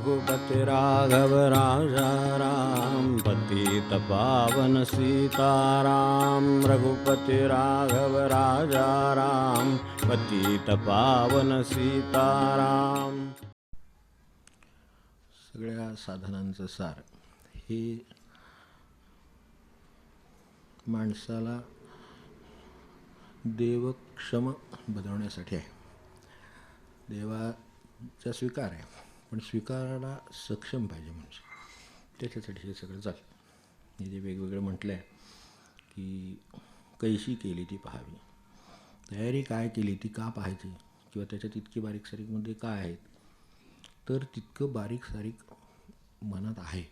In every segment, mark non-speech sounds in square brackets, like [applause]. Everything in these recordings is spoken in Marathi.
रघुपति राघव राजा राम पतित पावन सीताराम। रघुपति राघव राजा राम पतित पावन सीताराम। सगळ्या साधनांचं सार हे माणसाला देवक्षम बनवण्यासाठी आहे. देवाचा स्वीकार आहे. पण स्वीकारायला सक्षम पाहिजे म्हणजे. त्याच्यासाठी हे सगळं चालतं हे जे वेगवेगळं म्हटलं आहे की कैशी केली ती पाहावी. तयारी काय केली ती का पाहायची? किंवा त्याच्यात इतकी बारीक सारीकमध्ये काय आहेत? तर तितकं बारीक सारीक मनात आहे.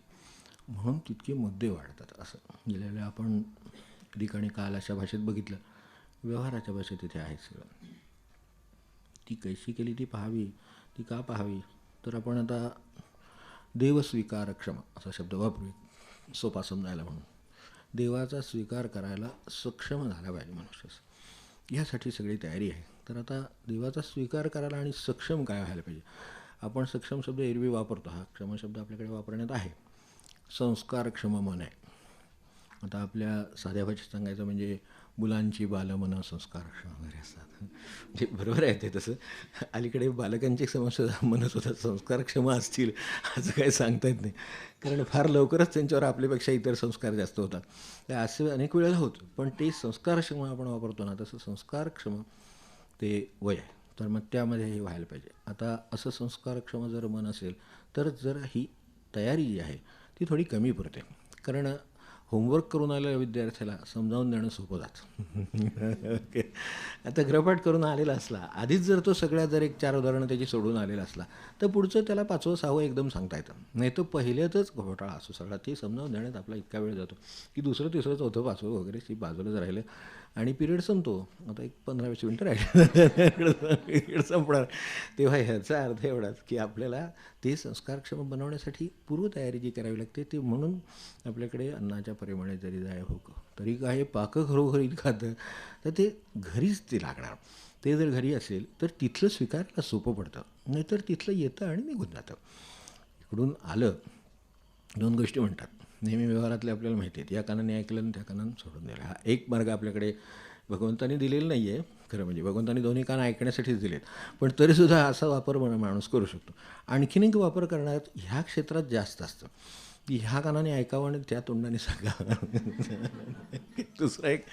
म्हणून तितके मुद्दे वाढतात असं. गेल्या वेळेला आपण ठिकाणी काल अशा भाषेत बघितलं. व्यवहाराच्या भाषेत इथे आहे सगळं. ती कैशी केली ती पाहावी? ती का पाहावी? तर आपण आता देवस्वीकार क्षमा असा शब्द वापरू सोपा समजायला म्हणून. देवाचा स्वीकार करायला सक्षम झाला पाहिजे मनुष्यास ह्यासाठी सगळी तयारी आहे. तर आता देवाचा स्वीकार करायला आणि सक्षम काय व्हायला पाहिजे? आपण सक्षम शब्द एरवी वापरतो. हा क्षम शब्द आपल्याकडे वापरण्यात आहे. संस्कारक्षम मन आहे आता आपल्या साध्या भाषेत सांगायचं म्हणजे मुलांची बालमनं संस्कार वगैरे असतात. म्हणजे बरोबर आहे ते तसं. अलीकडे बालकांची समस्या म्हणत संस्कारक्षम असतील असं काही सांगता येत नाही. कारण फार लवकरच त्यांच्यावर आपल्यापेक्षा इतर संस्कार जास्त होतात. ते असं अनेक वेळेला होतं. पण ते संस्कारक्षम आपण वापरतो ना तसं संस्कारक्षम ते वय आहे. तर मग त्यामध्ये हे व्हायला पाहिजे. आता असं संस्कारक्षम जर मन असेल तर जर ही तयारी जी आहे ती थोडी कमी पडते कारण होमवर्क करून आलेल्या विद्यार्थ्याला समजावून देणं सोपं जातं. ओके. आता ग्रहपाठ करून आलेला असला आधीच जर तो सगळ्या जर एक चार उदाहरणं त्याची सोडून आलेला असला तर पुढचं त्याला पाचवं सहावं एकदम सांगता येतं. नाही तर पहिल्यातच घोटाळा असो सगळा. ते समजावून देण्यात आपला इतका वेळ जातो. की दुसरं तिसरं चौथं पाचवं वगैरे ती बाजूलाच राहिलं. आणि पिरियड संपतो. आता एक पंधरा वीस मिनटं राहिले. [laughs] पिरियड संपणार. तेव्हा ह्याचा अर्थ एवढाच की आपल्याला ते संस्कारक्षम बनवण्यासाठी पूर्वतयारी जी करावी लागते ते म्हणून आपल्याकडे अन्नाच्या परिमाणे जरी जाय हो तरी काय पाकं घरोघरी खातं तर ते घरीच ते लागणार. ते जर घरी असेल तर तिथलं स्वीकारायला सोपं पडतं. नाहीतर तिथलं येतं आणि निघून जातं. इकडून आलं दोन गोष्टी म्हणतात. नेहमी व्यवहारातले आपल्याला माहिती आहेत. या कानाने ऐकलं आणि त्या कानाने सोडून दिलं. हा एक मार्ग आपल्याकडे भगवंतानी दिलेला नाही आहे खरं म्हणजे भगवंतानी दोन्ही कान ऐकण्यासाठीच दिलेत. पण तरीसुद्धा असा वापर माणूस करू शकतो. आणखीन एक वापर करण्यात ह्या क्षेत्रात जास्त असतं. ह्या कानाने ऐकावं आणि त्या तोंडाने सांगावं. दुसरा एक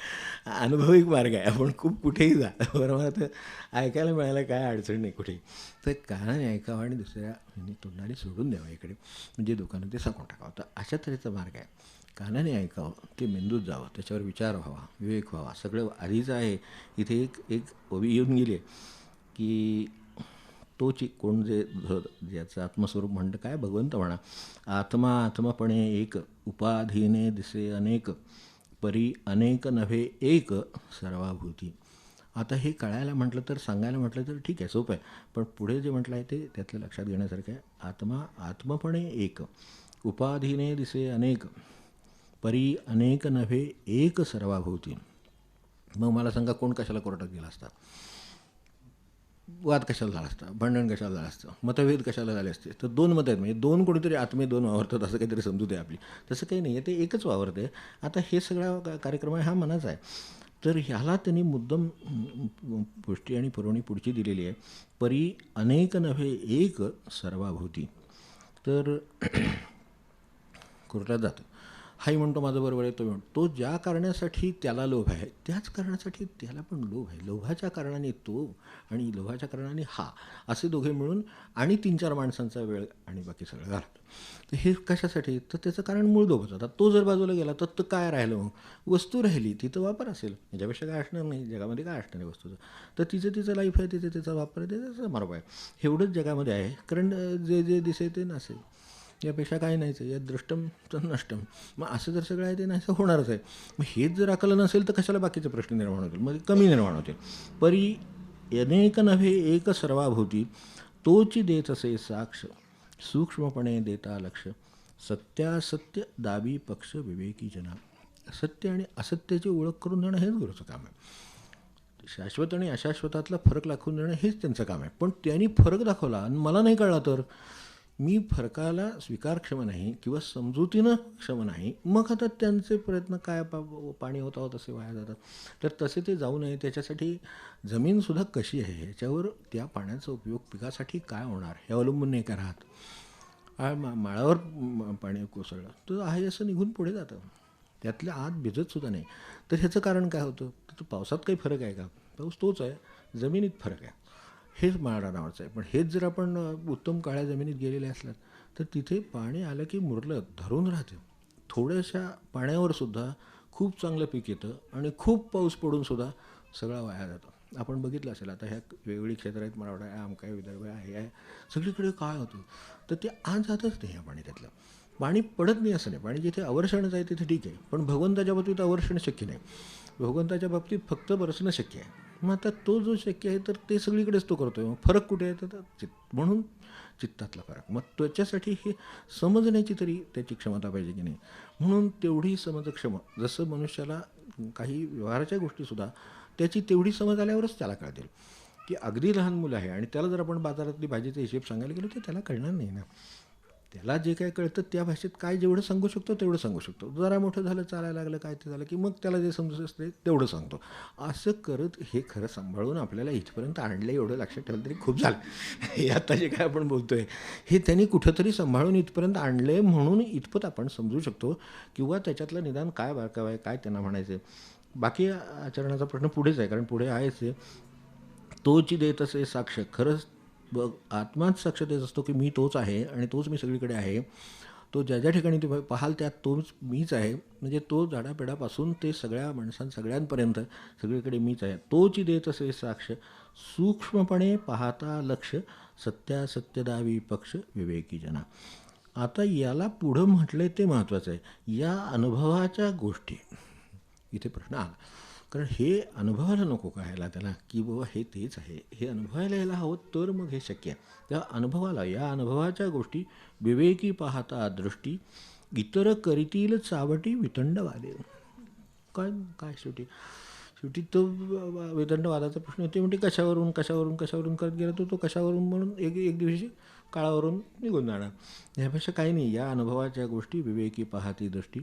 अनुभविक मार्ग आहे. आपण खूप कुठेही जा. बरोबर तर ऐकायला मिळायला काय अडचण नाही कुठेही. तर कानाने ऐकावं आणि दुसऱ्या तोंडाने सोडून द्यावं इकडे. म्हणजे दुकानं ते सांगून टाकावं. तर अशा तऱ्हेचा मार्ग आहे. कानाने ऐकावं ते मेंदूत जावं. त्याच्यावर विचार व्हावा विवेक व्हावा. सगळं आधीच आहे. इथे एक एक ओवी येऊन गेली की तोची कोण जे ज्याचं आत्मस्वरूप म्हणतं काय? भगवंत म्हणा. आत्मा आत्मपणे एक उपाधीने दिसे अनेक परी अनेक नव्हे एक सर्वाभूती. आता हे कळायला म्हटलं तर सांगायला म्हटलं तर ठीक आहे सोपं आहे. पण पुढे जे म्हटलं आहे ते त्यातलं लक्षात घेण्यासारखं आहे. आत्मा आत्मपणे एक उपाधीने दिसे अनेक परी अनेक नव्हे एक सर्वाभूती. मग मला सांगा कोण कशाला कोर्टात गेला असता? वाद कशाला झाला असता? भांडण कशाला झालं असतं? मतभेद कशाला झाले असते? तर दोन मत आहेत. म्हणजे दोन कोणीतरी आत्मे दोन वावरतात असं काहीतरी समजू दे आपली. तसं काही नाही आहे ते एकच वावरते. आता हे सगळा कार्यक्रम आहे हा मनाचा आहे. तर ह्याला त्यांनी मुद्दम पुष्टी आणि पुरवणी पुढची दिलेली आहे. परी अनेक नव्हे एक सर्वाभोवती. तर [clears throat] कोर्टात जातं. हाही म्हणतो माझं बरोबर आहे तो म्हणतो. तो ज्या कारणासाठी त्याला लोभ आहे त्याच कारणासाठी त्याला पण लोभ आहे. लोभाच्या कारणाने तो आणि लोभाच्या कारणाने हा असे दोघे मिळून आणि तीन चार माणसांचा वेळ आणि बाकी सगळं घालतो. तर हे कशासाठी? तर त्याचं कारण मूळ दोघच आता तो जर बाजूला गेला तर तर काय राहिलं मग? वस्तू राहिली तिथं वापर असेल. याच्यापेक्षा काय असणार नाही? जगामध्ये काय असणार आहे वस्तूचं? तर तिचं तिचं लाईफ आहे तिचं तिचा वापर आहे त्याचा समारोप आहे. एवढंच जगामध्ये आहे. कारण जे जे दिसे ते नसेल. यापेक्षा काही नाहीच आहे. यात दृष्टम तर नष्टम मग असं जर सगळं आहे ते नाही होणारच आहे. मग हेच जर आकलन नसेल तर कशाला बाकीचे प्रश्न निर्माण होतील? मग कमी निर्माण होतील. परी अनेक नव्हे एक सर्वाभूती तोची देत असे साक्ष. सूक्ष्मपणे देता लक्ष. सत्यासत्य दाबी पक्ष विवेकी जना. सत्य आणि असत्याची ओळख करून देणं हेच गुरुचं काम आहे. शाश्वत आणि अशाश्वतातला फरक दाखवून देणं हेच त्यांचं काम आहे. पण त्यांनी फरक दाखवला आणि मला नाही कळला तर? मी फरकाला स्वीकारक्षम नाही किंवा समजुतीनं क्षम नाही मग आता त्यांचे प्रयत्न काय पा पाणी होता होत असे वाया जातात. तर तसे ते जाऊ नये. त्याच्यासाठी जमीनसुद्धा कशी आहे ह्याच्यावर त्या पाण्याचा उपयोग पिकासाठी काय होणार हे अवलंबून नाही का राहत? मा माळावर पाणी कोसळलं तर आहे असं निघून पुढे जातं. त्यातल्या आत भिजतसुद्धा नाही. तर ह्याचं कारण काय होतं? तर पावसात काही फरक आहे का? पाऊस तोच आहे. जमिनीत फरक आहे. हेच माळा नावाचं आहे. पण हेच जर आपण उत्तम काळ्या जमिनीत गेलेले असलात तर तिथे पाणी आलं की मुरलं धरून राहते. थोड्याशा पाण्यावर सुद्धा खूप चांगलं पीक येतं आणि खूप पाऊस पडून सुद्धा सगळा वाया जातो. आपण बघितलं असेल आता ह्या वेगवेगळी क्षेत्र आहेत मराठा आहे आमकाय विदर्भ आहे हे आहे. सगळीकडे काय होतं? तर ते आज जातच नाही या पाणी त्यातलं. पाणी पडत नाही असं नाही. पाणी जिथे अवर्षणच आहे तिथे ठीक आहे. पण भगवंताच्या बाबतीत अवर्षण शक्य नाही. भगवंताच्या बाबतीत फक्त बरसणं शक्य आहे. मग आता तो जो शक्य आहे तर ते सगळीकडेच तो करतो आहे मग फरक कुठे आहे? तर चित्त म्हणून चित्तातला फरक. मग त्याच्यासाठी हे समजण्याची तरी त्याची क्षमता पाहिजे की नाही? म्हणून तेवढी समजक्षम जसं मनुष्याला काही व्यवहाराच्या गोष्टीसुद्धा त्याची तेवढी समज आल्यावरच त्याला कळतील. की अगदी लहान मुलं आहे आणि त्याला जर आपण बाजारातली भाजीचा हिशेब सांगायला गेलो तर त्याला कळणार नाही ना. त्याला जे काय कळतं त्या भाषेत काय जेवढं सांगू शकतो तेवढं सांगू शकतो. जरा मोठं झालं चालायला लागलं काय ते झालं की मग त्याला जे समजत असते तेवढं सांगतो. असं करत हे खरं सांभाळून आपल्याला इथपर्यंत आणलं एवढं लक्षात ठेवलं तरी खूप झालं. [laughs] हे आता जे काय आपण बोलतोय हे त्यांनी कुठंतरी सांभाळून इथपर्यंत आणले म्हणून इथपत आपण समजू शकतो किंवा त्याच्यातलं निदान काय बारकावं आहे काय त्यांना म्हणायचं बाकी आचरणाचा प्रश्न पुढेच आहे कारण पुढे आहेच आहे तोची देत असे साक्ष खरंच बघ आत्माच साक्ष देत असतो की मी तोच आहे आणि तोच मी सगळीकडे आहे. तो ज्या ज्या ठिकाणी ते पाहाल त्यात तोच मीच आहे. म्हणजे तो झाडापेडापासून ते सगळ्या माणसां सगळ्यांपर्यंत सगळीकडे मीच आहे. तोची देत असे साक्ष सूक्ष्मपणे पाहता लक्ष सत्यासत्यदावी पक्ष विवेकी जना. आता याला पुढं म्हटलं ते महत्त्वाचं आहे. या अनुभवाच्या गोष्टी. इथे प्रश्न आला. कारण हे अनुभवायला नको कळायला ह्याला त्याला? की बाबा हे तेच आहे. हे अनुभवायला यायला हवं तर मग हे शक्य आहे. त्या अनुभवाला या अनुभवाच्या गोष्टी विवेकी पाहता दृष्टी इतर करीतील चावटी वितंडवादे. काय काय शेवटी? शेवटी तो वितंडवादाचा प्रश्न होते म्हणजे कशावरून कशावरून कशावरून करत गेला तो? तो कशावरून म्हणून एक एक दिवशी काळावरून निघून जाणार. यापेक्षा काही नाही. या अनुभवाच्या गोष्टी विवेकी पाहती दृष्टी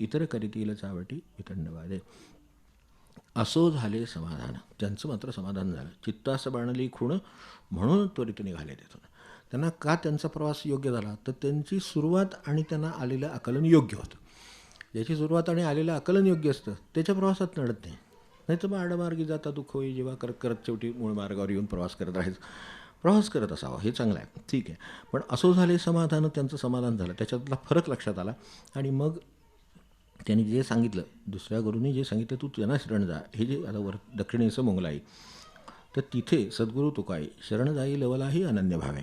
इतर करीतील चावटी वितंडवादे. असो झाले समाधान. त्यांचं मात्र समाधान झालं. चित्तास बाणली खूण म्हणून त्वरित निघाले तिथून त्यांना का त्यांचा प्रवास योग्य झाला? तर त्यांची सुरुवात आणि त्यांना आलेलं आकलन योग्य होतं. ज्याची सुरुवात आणि आलेलं आकलन योग्य असतं त्याच्या प्रवासात नडत नाही. नाही तर मग आडमार्गी जाता दुःख होई जेव्हा करत करत शेवटी मूळ मार्गावर येऊन प्रवास करत राहायचं. प्रवास करत असावा हे चांगलं आहे. ठीक आहे. पण असो झाले समाधान त्यांचं समाधान झालं. त्याच्यातला फरक लक्षात आला. आणि मग त्यांनी जे सांगितलं दुसऱ्या गुरुनी जे सांगितलं तू त्यांना शरण जा. हे जे आता वर दक्षिणेचं मंगल आहे. तर तिथे सद्गुरू तुकाई शरण जाई लवलाही अनन्य भावे.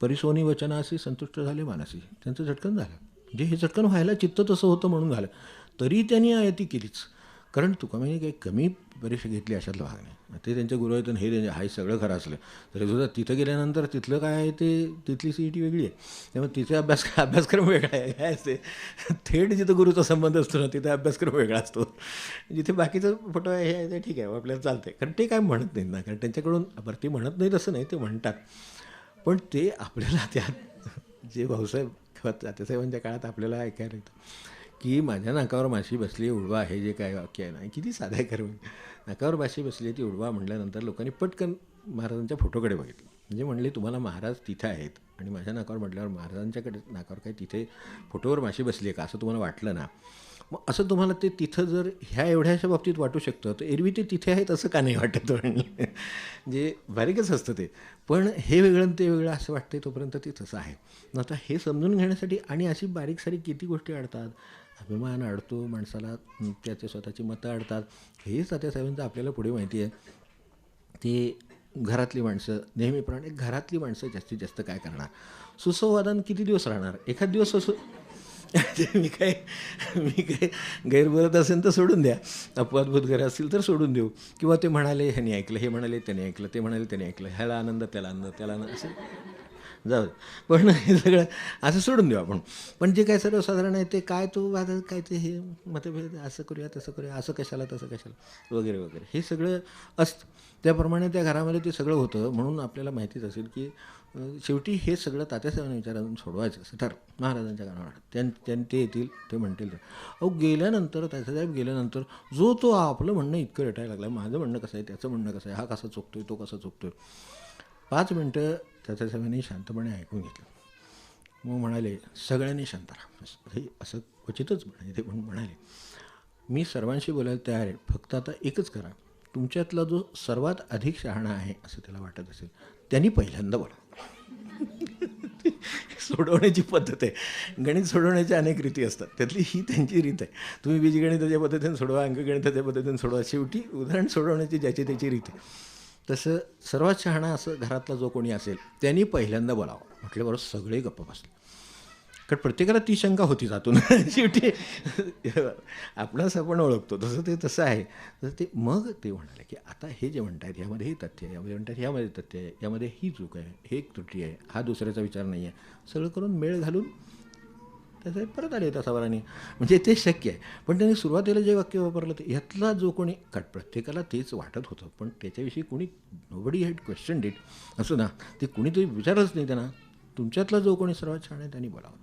परिसोनी वचनाशी संतुष्ट झाले मानसी. त्यांचं झटकन झालं. जे हे झटकन व्हायला चित्त तसं होतं म्हणून झालं. तरी त्यांनी आयती केलीच. कारण तुका म्हणजे काही कमी परीक्षा घेतली अशातला भाग नाही. ते त्यांच्या गुरु हे त्यांच्या हाय सगळं खरं असलं. तरी सुद्धा तिथं गेल्यानंतर तिथलं काय आहे ते तिथली सी ई टी वेगळी आहे. त्यामुळे तिथे अभ्यास [laughs] अभ्यासक्रम वेगळा आहे. काय असते? थेट जिथं गुरुचा संबंध असतो ना तिथे अभ्यासक्रम वेगळा असतो. जिथे बाकीचं फोटो आहे हे आहे ते ठीक आहे आपल्याला चालते कारण ते काय म्हणत नाहीत ना. कारण त्यांच्याकडून बरं ते म्हणत नाहीत असं नाही ते म्हणतात. पण ते आपल्याला त्यात जे भाऊसाहेब किंवा तात्यासाहेबांच्या काळात आपल्याला ऐकायला येतं. की माझ्या नाकावर माशी बसली उडवा हे जे काय वाक्य आहे ना किती साधं आहे खरं म्हणजे. नाकावर माशी बसली ती उडवा म्हटल्यानंतर लोकांनी पटकन महाराजांच्या फोटोकडे बघितलं. म्हणजे म्हणले तुम्हाला महाराज तिथे आहेत आणि माझ्या नाकावर म्हटल्यावर महाराजांच्याकडे नाकावर काय तिथे फोटोवर माशी बसली आहे का? असं तुम्हाला वाटलं ना? मग असं तुम्हाला ते तिथं जर ह्या एवढ्याशा बाबतीत वाटू शकतं तर एरवी ते तिथे आहेत असं का नाही वाटत म्हणजे जे बारीकच असतं ते. पण हे वेगळं ते वेगळं असं वाटतंय तोपर्यंत ते तसं आहे. आता हे समजून घेण्यासाठी आणि अशी बारीक सारीक किती गोष्टी अडतात? अभिमान अडतो माणसाला त्याचे स्वतःची मतं अडतात. हे तात्यासाहेबांचं आपल्याला पुढे माहिती आहे ते घरातली माणसं नेहमीप्रमाणे घरातली माणसं जास्तीत जास्त काय करणार? सुसंवादन किती दिवस राहणार? एखाद दिवस असो [laughs] मी काय मी काय गैरबोलत असेल तर सोडून द्या. अपवादभूत घरं असतील तर सोडून देऊ. किंवा ते म्हणाले ह्याने ऐकलं हे म्हणाले त्याने ऐकलं ते म्हणाले त्याने ऐकलं. ह्याला आनंद त्याला आनंद त्याला आनंद असेल जाऊ पण [laughs] हे सगळं असं सोडून देऊ आपण. पण जे काय सर्वसाधारण आहे ते काय तो आता काय ते हे मतभेद असं करूया तसं करूया असं कशाला तसं कशाला वगैरे वगैरे. हे सगळं असतं. त्याप्रमाणे त्या घरामध्ये ते सगळं होतं म्हणून आपल्याला माहितीच असेल की शेवटी हे सगळं तात्यासाहेबांनी विचारातून सोडवायचं असं ठर महाराजांच्या कानावर. त्यां त्यां ते येतील ते म्हणतील तर. अहो गेल्यानंतर तात्यासाहेब गेल्यानंतर जो तो आपलं म्हणणं इतकं रेटायला लागलं. माझं म्हणणं कसं आहे त्याचं म्हणणं कसं आहे हा कसा चुकतोय तो कसा चुकतोय. पाच मिनटं तात्यासाहेबांनी शांतपणे ऐकून घेतलं. मग म्हणाले सगळ्यांनी शांत राहा. हे असं क्वचितच म्हणाले ते पण म्हणाले मी सर्वांशी बोलायला तयार आहे फक्त आता एकच करा. तुमच्यातला जो सर्वात अधिक शहाणा आहे असं त्याला वाटत असेल त्यांनी पहिल्यांदा बोला. [laughs] सोडवण्याची पद्धत आहे. गणित सोडवण्याच्या अनेक रीती असतात. त्यातली ही त्यांची रीत आहे. तुम्ही बीजगणिताच्या पद्धतीने सोडवा अंकगणिताच्या पद्धतीने सोडवा. शेवटी उदाहरण सोडवण्याची ज्याची त्याची रीत आहे. तसं सर्वात शहाणा असं घरातला जो कोणी असेल त्यांनी पहिल्यांदा बोलावं. म्हटल्याबरोबर सगळे गप्प बसले. कारण प्रत्येकाला ती शंका होती जातून. [laughs] शेवटी आपणास आपण ओळखतो तसं ते तसं आहे. तर ते मग ते म्हणाले की आता हे जे म्हणत आहेत यामध्ये हे तथ्य आहे यामध्ये म्हणतात ह्यामध्ये तथ्य आहे यामध्ये ही चूक आहे हे एक त्रुटी आहे हा दुसऱ्याचा विचार नाही आहे सगळं करून मेळ घालून त्याचं परत आले तासाभराने म्हणजे ते शक्य आहे. पण त्यांनी सुरुवातीला जे वाक्य वापरलं ते यातला जो कोणी कट प्रत्येकाला तेच वाटत होतं पण त्याच्याविषयी कोणी नोबडी हॅड क्वेश्चन डेट असं ना ते कुणीतरी विचारच नाही त्यांना. तुमच्यातला जो कोणी सर्वात छान आहे त्यांनी बोलावं.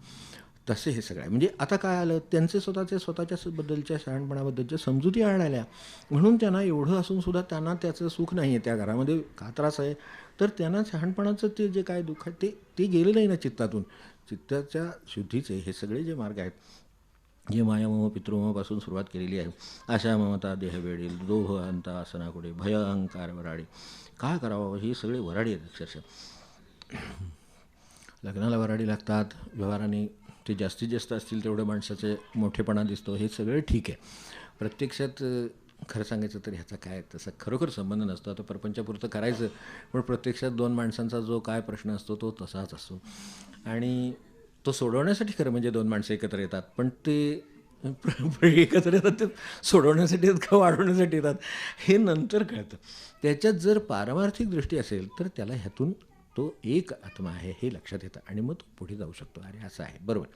तसे हे सगळं आहे. म्हणजे आता काय आलं? त्यांचे स्वतःचे स्वतःच्या बद्दलच्या शहाणपणाबद्दलच्या समजुती आढळल्या म्हणून त्यांना एवढं असून सुद्धा त्यांना त्याचं सुख नाही आहे त्या घरामध्ये का त्रास आहे? तर त्यांना शहाणपणाचं ते जे काय दुःख आहे ते ते गेलेलं आहे ना चित्तातून. चित्ताच्या शुद्धीचे हे सगळे जे मार्ग आहेत जे मायामोह पितृमोहापासून सुरुवात केलेली आहे. आशा ममता देहवेळील दोह अंता आसनाकुडे भय अहंकार वराडी. काय करावं? हे सगळे वराडी आहेत अक्षरशः. लग्नाला वराडी लागतात. व्यवहाराने ते जास्तीत जास्त असतील तेवढं माणसाचे मोठेपणा दिसतो. हे सगळं ठीक आहे. प्रत्यक्षात खरं सांगायचं तर ह्याचा काय तसा खरोखर संबंध नसतो. आता परपंचापुरतं करायचं पण प्रत्यक्षात दोन माणसांचा जो काय प्रश्न असतो तो तसाच असतो. आणि तो सोडवण्यासाठी खरं म्हणजे दोन माणसं एकत्र येतात पण ते एकत्र येतात ते सोडवण्यासाठी येतात का वाढवण्यासाठी येतात हे नंतर कळतं. त्याच्यात जर पारमार्थिक दृष्टी असेल तर त्याला ह्यातून तो एक आत्मा आहे हे लक्षात येतं. आणि मग तो पुढे जाऊ शकतो. अरे असं आहे. बरोबर.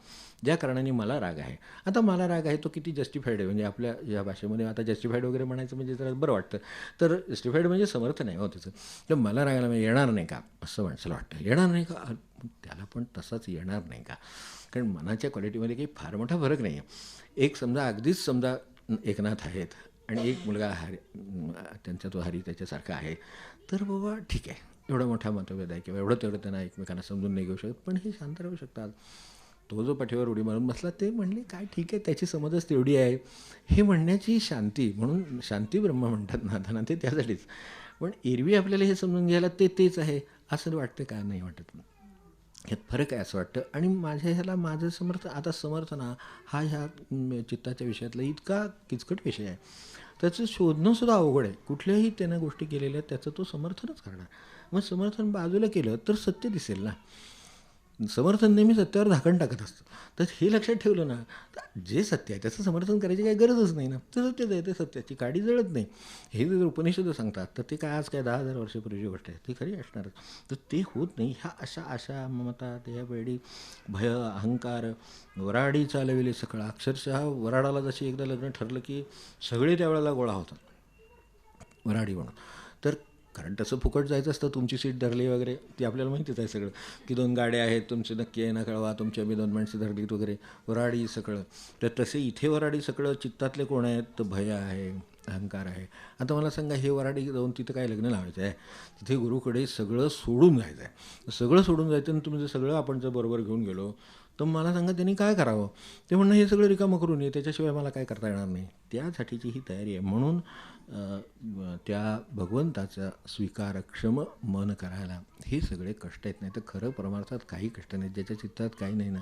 ज्या कारणाने मला राग आहे. आता मला राग आहे तो किती जस्टिफाईड आहे? म्हणजे आपल्या या भाषेमध्ये आता जस्टिफाईड वगैरे म्हणायचं म्हणजे जरा बरं वाटतं. तर जस्टिफाईड म्हणजे समर्थ नाही हो त्याचं. तर मला रागायला म्हणजे येणार नाही का? असं माणसाला वाटतं. येणार नाही का? त्याला पण तसाच येणार नाही का? कारण मनाच्या क्वालिटीमध्ये काही फार मोठा फरक नाही आहे एक समजा अगदीच समजा एकनाथ आहेत आणि एक मुलगा हरी त्यांचा तो हरी त्याच्यासारखा आहे. तर बाबा ठीक आहे. एवढा मोठा मतभेद आहे किंवा एवढं तेवढं त्यांना एकमेकांना समजून नाही घेऊ शकत पण हे शांत राहू शकतात. तो जो पाठीवर उडी मारून बसला ते म्हणले काय ठीक आहे त्याची समजच तेवढी आहे. हे म्हणण्याची शांती म्हणून शांती ब्रह्म म्हणतात नाथांना ते त्यासाठीच. पण एरवी आपल्याला हे समजून घ्यायला ते तेच आहे असं वाटतं का? नाही वाटत. ह्यात फरक आहे असं वाटतं. आणि माझ्या ह्याला माझं समर्थ आता समर्थना हा ह्या चित्ताच्या विषयातला इतका किचकट विषय आहे. त्याचं शोधणंसुद्धा अवघड आहे. कुठल्याही त्यानं गोष्टी केलेल्या त्याचं तो समर्थनच करणार. मग समर्थन बाजूला केलं तर सत्य दिसेल ना. समर्थन नेहमी सत्यावर झाकण टाकत असतं. तर हे लक्षात ठेवलं ना तर जे सत्य आहे त्याचं समर्थन करायची काही गरजच नाही ना. ते सत्यच आहे ते सत्याची काडी जळत नाही. हे जर उपनिषद सांगतात तर ते काय आज काय दहा हजार वर्षापूर्वीची गोष्ट आहे ती खरी असणारच. तर ते होत नाही. ह्या अशा आशा ममता त्या वेळी भय अहंकार वराडी चालविले सकाळ. अक्षरशः वराडाला जशी एकदा लग्न ठरलं की सगळे त्यावेळेला गोळा होतात. वराडी म्हणून. तर कारण तसं फुकट जायचं असतं तुमची सीट धरली वगैरे ती आपल्याला माहितीच आहे सगळं. की दोन गाड्या आहेत तुमचे नक्की आहे ना कळवा तुमची आम्ही दोन माणसं धरलीत वगैरे वराडी सगळं. तर तसे इथे वराडी सगळं चित्तातले कोण आहेत? तर भय आहे अहंकार आहे. आता मला सांगा हे वराडी जाऊन तिथं काय लग्न लावायचं आहे? तिथे गुरुकडे सगळं सोडून जायचं आहे सगळं सोडून जायचं आणि तुम्ही जर सगळं आपण जर बरोबर घेऊन गेलो तर मला सांगा त्यांनी काय करावं? ते म्हणणं हे सगळं रिकामं करून ये त्याच्याशिवाय मला काय करता येणार नाही. त्यासाठीची ही तयारी आहे. म्हणून त्या भगवंताचा स्वीकारक्षम मन करायला हे सगळे कष्ट आहेत. नाही तर खरं परमार्थात काही कष्ट नाहीत. ज्याच्या चित्तात काही नाही ना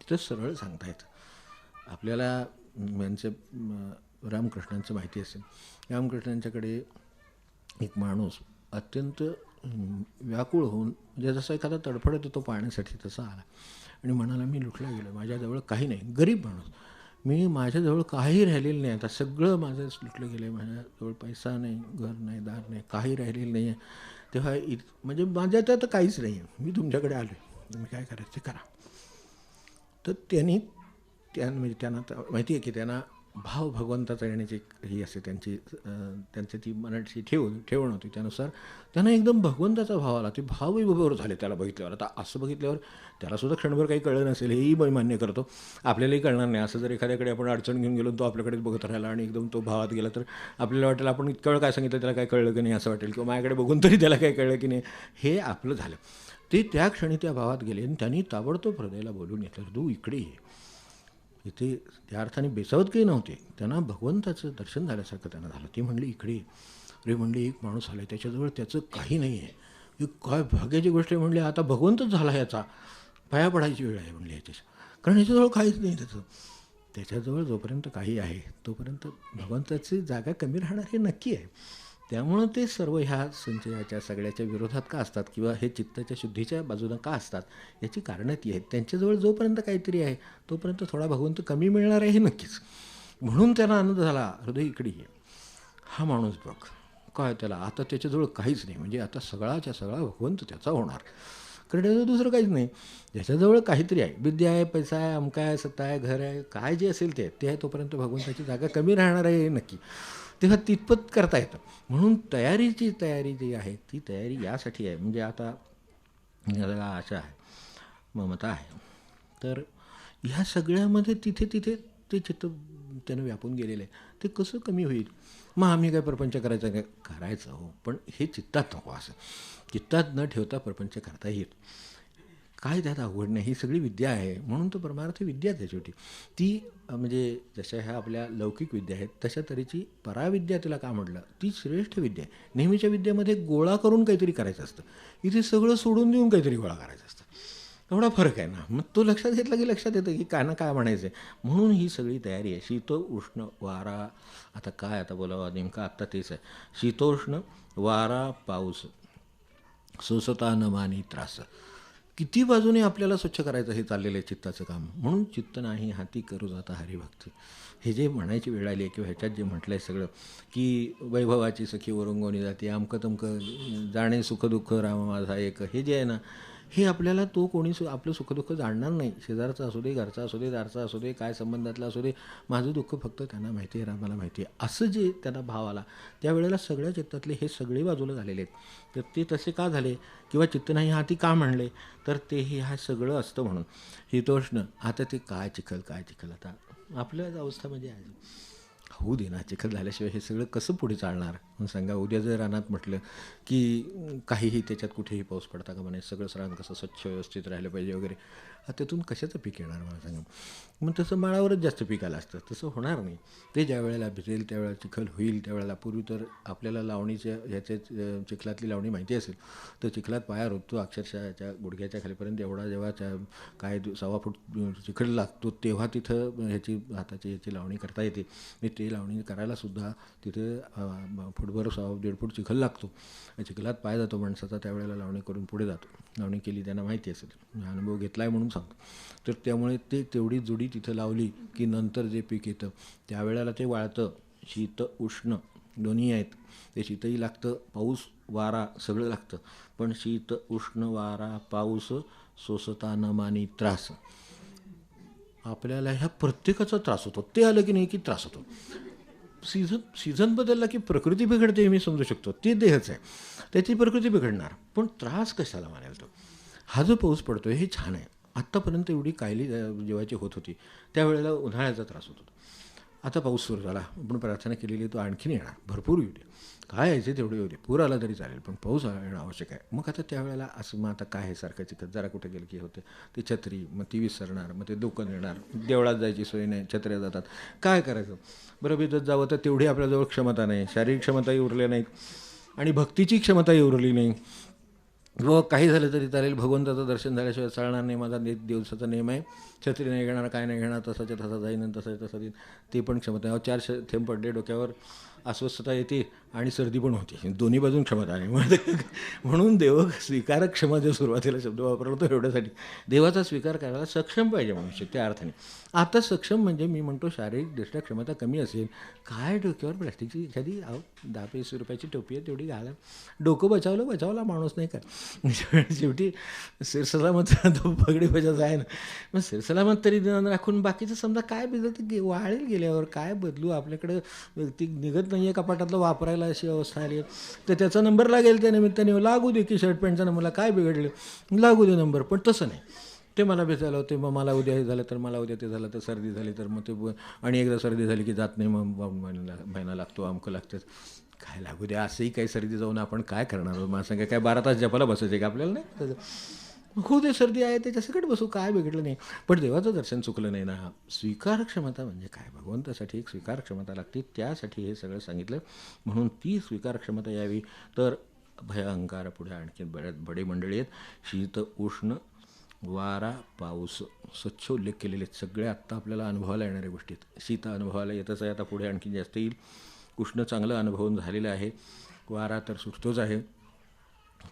तिथं सरळ सांगता येतं आपल्याला यांचं रामकृष्णांचं माहिती असेल. रामकृष्णांच्याकडे एक माणूस अत्यंत व्याकुळ होऊन म्हणजे जसा एखादा तडफडत होतो पाहण्यासाठी तसा आला. आणि म्हणाला मी लुटला गेलो. माझ्याजवळ काही नाही. गरीब माणूस. मी माझ्याजवळ काही राहिलेलं नाही. आता सगळं माझं लुटलं गेलं आहे माझ्याजवळ पैसा नाही घर नाही दार नाही काही राहिलेलं नाही आहे तेव्हा इत म्हणजे माझ्यात आता काहीच नाही आहे मी तुमच्याकडे आलो आहे मी काय करायचं ते करा. तर त्यांनी त्या म्हणजे त्यांना तर माहिती आहे की त्यांना भाव भगवंताचा येण्याची एक ही असते त्यांची त्यांची ती मनाची ठेव ठेवण होती त्यानुसार त्यांना एकदम भगवंताचा भाव आला. ते भावही बरोबर झाले त्याला बघितल्यावर. आता असं बघितल्यावर त्यालासुद्धा क्षणभर काही कळलं नसेल हेही मी मान्य करतो. आपल्यालाही कळणार नाही. असं जर एखाद्याकडे आपण अडचण घेऊन गेलो तो आपल्याकडेच बघत राहिला आणि एकदम तो भावात गेला तर आपल्याला वाटेल आपण इतकं वेळ काय सांगितलं त्याला काय कळलं की नाही असं वाटेल किंवा माझ्याकडे बघून तरी त्याला काय कळलं की नाही. हे आपलं झालं. ते त्या क्षणी त्या भावात गेले आणि त्यांनी ताबडतोब हृदयाला बोलून घेतलं तू इकडे ये. इथे त्या अर्थाने बेसावत काही नव्हते. त्यांना भगवंताचं दर्शन झाल्यासारखं त्यांना झालं. ती म्हणली इकडे रे म्हणले एक माणूस आला त्याच्याजवळ त्याचं काही नाही आहे ही काय भाग्याची गोष्ट आहे म्हणली आता भगवंतच झाला याचा. पाया पडायची वेळ आहे म्हणली याच्याशी. कारण याच्याजवळ काहीच नाही त्याचं. त्याच्याजवळ जोपर्यंत काही आहे तोपर्यंत भगवंताची जागा कमी राहणार हे नक्की आहे. त्यामुळं ते सर्व ह्या संचयाच्या सगळ्याच्या विरोधात का असतात? किंवा हे चित्ताच्या शुद्धीच्या बाजूनं का असतात? याची कारणं ती आहेत. त्यांच्याजवळ जोपर्यंत काहीतरी आहे तोपर्यंत थोडा भगवंत कमी मिळणार आहे हे नक्कीच. म्हणून त्यांना आनंद झाला. हृदय इकडे ये. हा माणूस बघ. काय त्याला? आता त्याच्याजवळ काहीच नाही. म्हणजे आता सगळाच्या सगळा भगवंत त्याचा होणार. कारण त्याचं दुसरं काहीच नाही. ज्याच्याजवळ काहीतरी आहे. विद्या आहे पैसा आहे अमका आहे सत्ता आहे घर आहे काय जे असेल ते ते आहे तोपर्यंत भगवंताची जागा कमी राहणार आहे हे नक्की. तेव्हा तितपत करता येतं. म्हणून तयारीची तयारी जी आहे ती तयारी यासाठी आहे. म्हणजे आता याला आशा आहे ममता आहे. तर ह्या सगळ्यामध्ये तिथे तिथे ते चित्त त्यानं व्यापून गेलेलं. आहे ते कसं कमी होईल? मग आम्ही काय प्रपंच करायचं? काय करायचं हो. पण हे चित्तात नको असं. चित्तात न ठेवता प्रपंच करता येईल काय त्यात अवघड नाही ही सगळी विद्या आहे. म्हणून तो परमार्थ विद्या आहे शेवटी ती म्हणजे जशा ह्या आपल्या लौकिक विद्या आहेत तशा तऱ्हेची पराविद्या तिला का म्हटलं? ती श्रेष्ठ विद्या आहे. नेहमीच्या विद्येमध्ये गोळा करून काहीतरी करायचं असतं. इथे सगळं सोडून देऊन काहीतरी गोळा करायचं असतं. एवढा फरक आहे ना. मग तो लक्षात घेतला की लक्षात येतं की काय ना काय म्हणायचं आहे म्हणून ही सगळी तयारी आहे. शीतो उष्ण वारा आता काय आता बोलावा? नेमकं आत्ता तेच आहे. शीतोष्ण वारा पाऊस. सोसता न मानी त्रास. किती बाजूने आपल्याला स्वच्छ करायचं हे चाललेलं आहे चित्ताचं काम? म्हणून चित्त नाही हाती करू जाता हरिभक्ती. हे जे म्हणायची वेळ आली आहे किंवा ह्याच्यात जे म्हटलं आहे सगळं की वैभवाची सखी वरंगवणी जाते आमकं तमकं जाणे सुखदुःख राम माझा एक हे जे आहे ना हे आपल्याला तो कोणी सु आपलं सुखदुःख जाणणार नाही. शेजारचा असू दे घरचा असू दे दारचा असू दे काय संबंधातला असू दे माझं दुःख फक्त त्यांना माहिती आहे रामाला माहिती आहे. असं जे त्यांना भाव आला त्यावेळेला सगळ्या चित्तातले हे सगळे बाजूला झालेले आहेत. तर ते तसे का झाले? किंवा चित्त नाही हाती का म्हणले? तर ते हे सगळं असतं म्हणून. हितोष्ण आता ते काय चिखल काय चिखल आता? आपल्याच अवस्था म्हणजे आहे. होऊ दे ना चिखल झाल्याशिवाय हे सगळं कसं पुढे चालणार? मग सांगा उद्या जर रानात म्हटलं की काहीही त्याच्यात कुठेही पाऊस पडता का म्हणे सगळंच रान कसं स्वच्छ व्यवस्थित राहिलं पाहिजे वगैरे. आता त्यातून कशाचं पीक येणार मला सांगा. मग तसं माळावरच जास्त पीक आलं असतं. तसं होणार नाही. ते ज्या वेळेला भिजेल त्यावेळेला चिखल होईल त्यावेळेला पूर्वी तर आपल्याला लावणीच्या ह्याच्या चिखलातली लावणी माहिती असेल. तर चिखलात पाया रोजतो अक्षरशः याच्या गुडघ्याच्या खालीपर्यंत एवढा जेव्हा त्या काय सव्वा फूट चिखल लागतो तेव्हा तिथं ह्याची हाताची ह्याची लावणी करता येते. आणि ते लावणी करायलासुद्धा तिथे फुटभर सव्वा दीड फूट चिखल लागतो. चिखलात पाय जातो माणसाचा त्यावेळेला लावणी करून पुढे जातो. लावणी केली त्यांना माहिती असेल. अनुभव घेतला आहे म्हणून सांगतो. तर त्यामुळे ते तेवढी जुडी तिथं लावली की नंतर जे पीक येतं त्यावेळेला ते वाळतं शीत उष्ण दोन्ही आहेत. ते शीतही लागतं पाऊस वारा सगळं लागतं. पण शीत उष्ण वारा पाऊस सोसता माने त्रास. आपल्याला ह्या प्रत्येकाचा त्रास होतो. ते आलं की नाही की त्रास होतो. सीझन सीझन बदलला की प्रकृती बिघडते हे मी समजू शकतो. ते देहच आहे. त्याची प्रकृती बिघडणार. पण त्रास कशाला मानेल तो? हा जो पाऊस पडतो हे छान आहे. आत्तापर्यंत एवढी कायली जेवायची होत होती. त्यावेळेला उन्हाळ्याचा त्रास होत होता. आता पाऊस सुरू झाला. आपण प्रार्थना केलेली तो आणखीन येणार. भरपूर येऊ दे. काय यायचे तेवढे येऊ दे. पूर आला तरी चालेल पण पाऊस येणं आवश्यक आहे. मग आता त्यावेळेला असं मग आता काय आहे सारखं चिकट जरा कुठे गेलं की होते. ते छत्री मग ती विसरणार मग ते दुकान येणार. देवळात जायची सोय नाही छत्र्या जातात. काय करायचं? बरं विदत जावं तर तेवढी आपल्याजवळ क्षमता नाही. शारीरिक क्षमताही उरल्या नाहीत. आणि भक्तीची क्षमताही उरली नाही. व काही झालं तरी चालेल. भगवंताचं दर्शन झाल्याशिवाय चालणार नाही. माझा ने दिवसाचा नियम आहे. छत्री नाही घेणार काय नाही घेणार तसाच्या तसा जाईन तसाच्या तसा देईन ते पण क्षमता आहे. अहो, चार श थेंब पडले डोक्यावर. अस्वस्थता येते. आणि सर्दी पण होते. दोन्ही बाजून क्षमता आहे मग म्हणून देव स्वीकारक क्षमा जो सुरुवातीला शब्द वापरला होतो एवढ्यासाठी. देवाचा स्वीकार करायला सक्षम पाहिजे मनुष्य त्या अर्थाने. आता सक्षम म्हणजे मी म्हणतो शारीरिकदृष्ट्या क्षमता कमी असेल. काय डोक्यावर प्लॅस्टिकची एखादी आहो दहा वीस रुपयाची टोपी आहे तेवढी घाला. डोकं बचावलं बचावला माणूस नाही का? [laughs] शेवटी सिरसलामत तो पगडी बजाचा आहे ना. मग सिरसलामत तरी राखून बाकीचं समजा काय बिजलं ते गे वाळेल गेल्यावर काय बदलू? आपल्याकडं ती निघत नाही आहे कपाटातलं वापरायला. अशी अवस्था आली. तर त्याचा नंबर लागेल त्या निमित्ताने. लागू दे की शर्ट पॅन्टचा. मला काय बिघडलं? लागू दे नंबर. पण तसं नाही. ते मला भेटायला होते. मग मला उद्या हे झालं तर मला उद्या ते झालं तर सर्दी झाली तर मग ते आणि एकदा सर्दी झाली की जात नाही. मग महिना लागतो अमकं लागतं काय लागू द्या असंही काही सर्दी जाऊन आपण काय करणार? आहोत? सांगा काय बारा तास जपाला बसायचे का आपल्याला नाही? त्याचं हो ते सर्दी आहे त्याच्या सकट बसू काय बिघडलं नाही. पण देवाचं दर्शन चुकलं नाही ना. स्वीकार क्षमता म्हणजे काय? भगवंतासाठी एक स्वीकार क्षमता लागते. त्यासाठी हे सगळं सांगितलं. म्हणून ती स्वीकार क्षमता यावी. तर भयंकार पुढे आणखी बऱ्याच बडे मंडळी आहेत. शीत उष्ण वारा पाऊस स्वच्छ उल्लेख केलेले आहेत. सगळे आत्ता आपल्याला अनुभवाला येणाऱ्या गोष्टी आहेत. शीत अनुभवाला येतच आहे. आता पुढे आणखी जास्त येईल. उष्ण चांगलं अनुभवून झालेलं आहे. वारा तर सुटतोच आहे.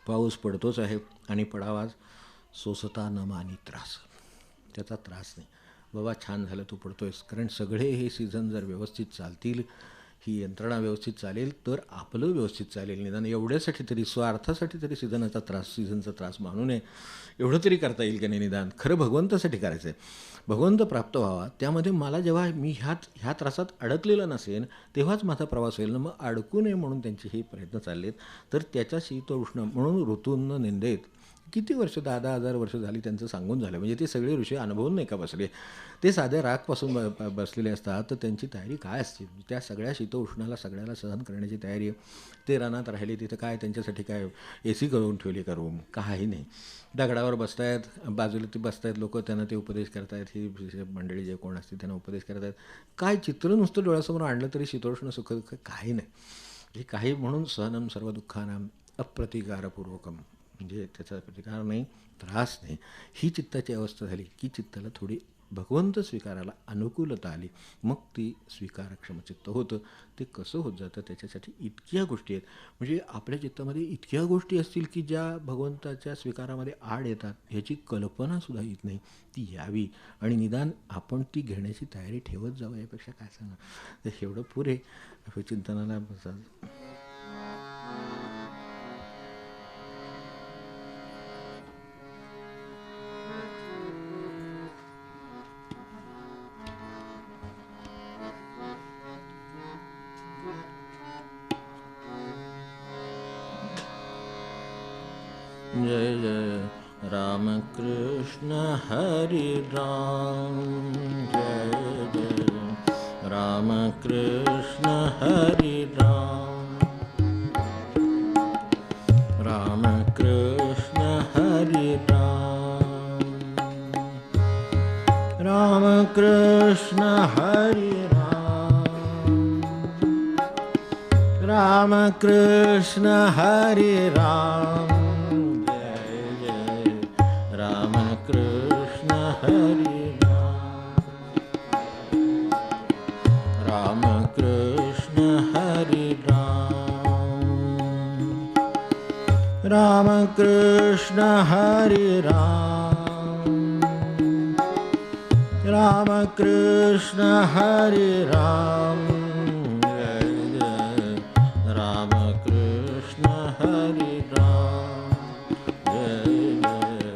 पाऊस पडतोच आहे. आणि पडावाच सोसता न मानी त्रास. त्याचा त्रास नाही. बाबा छान झालं तू पडतोयस. कारण सगळे हे सीझन जर व्यवस्थित चालतील ही यंत्रणा व्यवस्थित चालेल तर आपलं व्यवस्थित चालेल निदान. एवढ्यासाठी तरी स्वार्थासाठी तरी सीझनाचा त्रास सीझनचा त्रास मानू नये. एवढं तरी करता येईल का नाही निदान? खरं भगवंतासाठी करायचं आहे भगवंत प्राप्त व्हावा. त्यामध्ये मला जेव्हा मी ह्यात ह्या त्रासात अडकलेलं नसेन तेव्हाच माझा प्रवास होईल. ना मग अडकू नये म्हणून त्यांचे हे प्रयत्न चालले आहेत तर त्याच्या शीतोष्ण म्हणून ऋतूंना निंदेत. किती वर्ष दहा दहा हजार वर्ष झाली त्यांचं सांगून झालं. म्हणजे ते सगळे ऋषी अनुभवून नाही का बसले? ते साध्या रागपासून ब बसलेले असतात. तर त्यांची तयारी काय असते? त्या सगळ्या शीत उष्णाला सगळ्याला सहन करण्याची तयारी ते रानात राहिले तिथं काय त्यांच्यासाठी काय ए सी करून ठेवली का रूम काही नाही. दगडावर बसतायत बाजूला ते बसतायत लोक त्यांना ते उपदेश करतायत. ही मंडळी जे कोण असते त्यांना उपदेश करतायत. काय चित्र नुसतं डोळ्यासमोर आणलं तरी शीतोष्ण सुख दुःख काही नाही. हे काही म्हणून सहनम सर्व दुःखानाम अप्रतिकारपूर्वकम. म्हणजे त्याचा प्रतिकार नाही त्रास नाही. ही चित्ताची अवस्था झाली की चित्ताला थोडी भगवंत स्वीकाराला अनुकूलता आली. मग ती स्वीकारक्षम चित्त होतं. ते कसं होत जातं त्याच्यासाठी इतक्या गोष्टी आहेत. म्हणजे आपल्या चित्तामध्ये इतक्या गोष्टी असतील की ज्या भगवंताच्या स्वीकारामध्ये आड येतात ह्याची कल्पनासुद्धा येत नाही. ती यावी. आणि निदान आपण ती घेण्याची तयारी ठेवत जावं यापेक्षा काय सांगा तर एवढं पुरे. चिंतनाला कृष्ण हरि राम जय जय राम कृष्ण हरि राम राम कृष्ण हरि राम राम कृष्ण हरि राम राम कृष्ण हरि राम हरि राम। जय जय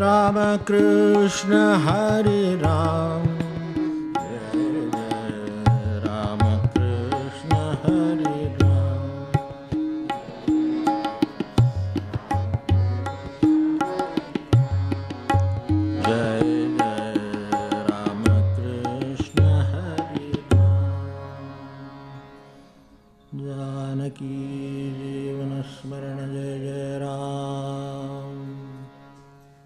राम। कृष्ण हरि